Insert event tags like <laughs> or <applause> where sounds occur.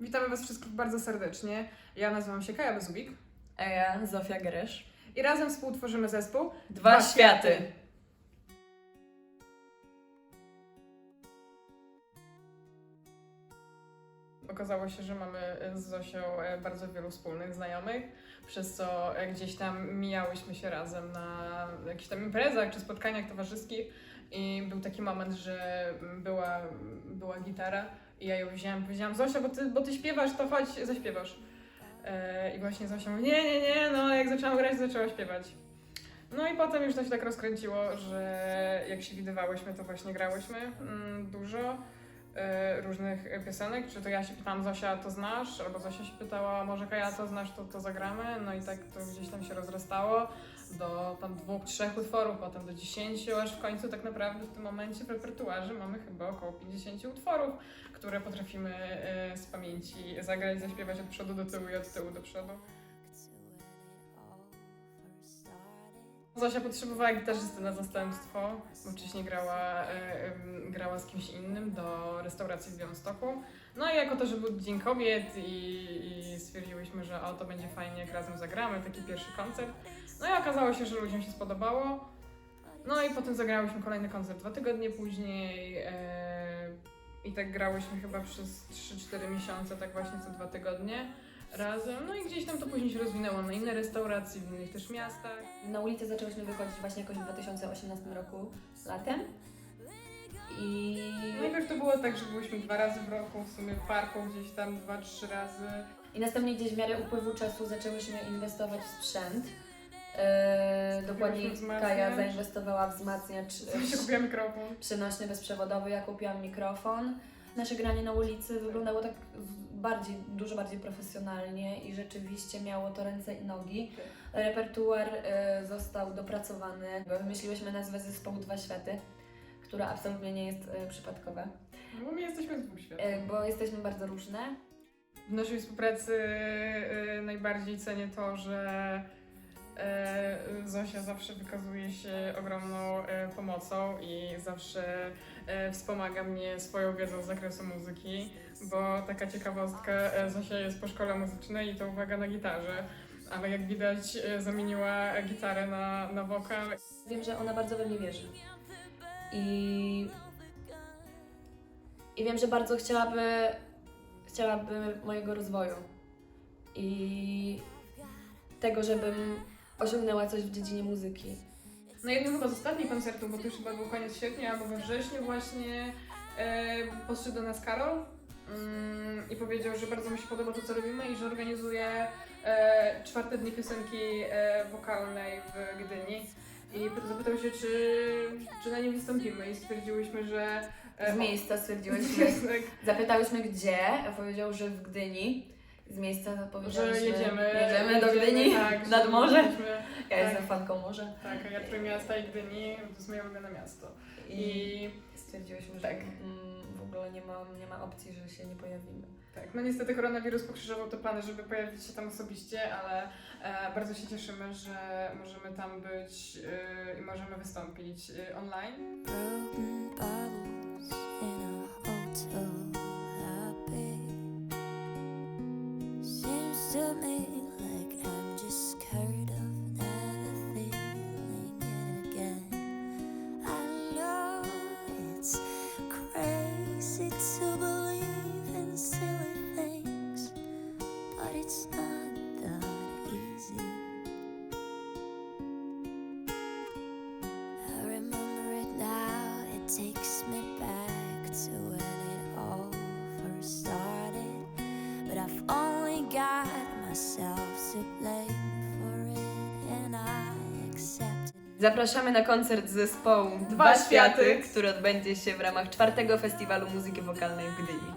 Witamy Was wszystkich bardzo serdecznie. Ja nazywam się Kaja Bezubik A ja Zofia Geresz. i razem współtworzymy zespół Dwa światy. Okazało się, że mamy z Zosią e, bardzo wielu wspólnych znajomych, przez co e, gdzieś tam mijałyśmy się razem na jakichś tam imprezach czy spotkaniach towarzyskich i był taki moment, że była, była gitara i ja ją wzięłam, powiedziałam Zosia, bo ty, bo ty śpiewasz, to chodź, zaśpiewasz. E, I właśnie Zosia mówi, nie, nie, nie, no jak zaczęłam grać, zaczęła śpiewać. No i potem już to się tak rozkręciło, że jak się widywałyśmy, to właśnie grałyśmy mm, dużo e, różnych piosenek. Czy to ja się pytałam, Zosia, to znasz? Albo Zosia się pytała, może Kaja, to znasz, to, to zagramy? No i tak to gdzieś tam się rozrastało do tam dwóch, trzech utworów, potem do dziesięciu, aż w końcu tak naprawdę w tym momencie w repertuarze mamy chyba około 50 utworów, które potrafimy e, z pamięci zagrać, zaśpiewać od przodu do tyłu i od tyłu do przodu. Zosia potrzebowała gitarzysty na zastępstwo, bo wcześniej grała, e, grała z kimś innym do restauracji w Białymstoku. No i jako to, że był Dzień Kobiet i, i stwierdziłyśmy, że o, to będzie fajnie, jak razem zagramy, taki pierwszy koncert. No i okazało się, że ludziom się spodobało. No i potem zagrałyśmy kolejny koncert dwa tygodnie później e, i tak grałyśmy chyba przez 3-4 miesiące, tak właśnie co dwa tygodnie razem. No i gdzieś tam to później się rozwinęło na inne restauracje, w innych też miastach. Na ulicę zaczęłyśmy wychodzić właśnie jakoś w 2018 roku latem. I Najpierw to było tak, że byliśmy dwa razy w roku, w sumie w parku gdzieś tam dwa, trzy razy. I następnie gdzieś w miarę upływu czasu zaczęłyśmy inwestować w sprzęt. Yy, dokładnie. Kaja zainwestowała w wzmacniacz Sam się kupiła mikrofon. przenośny, bezprzewodowy, ja kupiłam mikrofon. Nasze granie na ulicy wyglądało tak bardziej, dużo bardziej profesjonalnie i rzeczywiście miało to ręce i nogi. Repertuar y, został dopracowany. Wymyśliłyśmy nazwę zespołu Dwa Światy, która absolutnie nie jest y, przypadkowa, No bo my jesteśmy z dwóch światów. y, bo jesteśmy bardzo różne. W naszej współpracy y, najbardziej cenię to, że y, Zosia zawsze wykazuje się ogromną y, pomocą i zawsze y, wspomaga mnie swoją wiedzą z zakresu muzyki, bo taka ciekawostka, Zosia jest po szkole muzycznej i to uwaga na gitarze, ale jak widać zamieniła gitarę na, na wokal Wiem, że ona bardzo we mnie wierzy. I, i wiem, że bardzo chciałaby, chciałaby mojego rozwoju. I tego, żebym osiągnęła coś w dziedzinie muzyki. Na jednym chyba z ostatnich koncertów, bo to już chyba był koniec sierpnia albo we wrześniu właśnie e, podszedł do nas Karol mm, i powiedział, że bardzo mu się podoba to, co robimy i że organizuje e, czwarte dni piosenki e, wokalnej w Gdyni. I zapytał się, czy, czy na nim wystąpimy i stwierdziłyśmy, że... e, Z miejsca stwierdziłyśmy, <laughs> tak, zapytałyśmy gdzie, a powiedział, że w Gdyni. Z miejsca że powiedziałyśmy, jedziemy, jedziemy do Gdyni, tak, nad że morze. Ja tak. jestem fanką morza. Tak, a ja Trójmiasta i Gdyni, to jest moje ulubione miasto. I I stwierdziłyśmy, że Tak. mm, w ogóle nie ma, nie ma opcji, że się nie pojawimy. Tak, no niestety koronawirus pokrzyżował te plany, żeby pojawić się tam osobiście, ale e, bardzo się cieszymy, że możemy tam być e, i możemy wystąpić e, online. To me takes me back to when it all first started. But I've only got myself to blame for it, and I accept it. Zapraszamy na koncert zespołu Dwa Światy, który odbędzie się w ramach czwartego festiwalu muzyki wokalnej w Gdyni.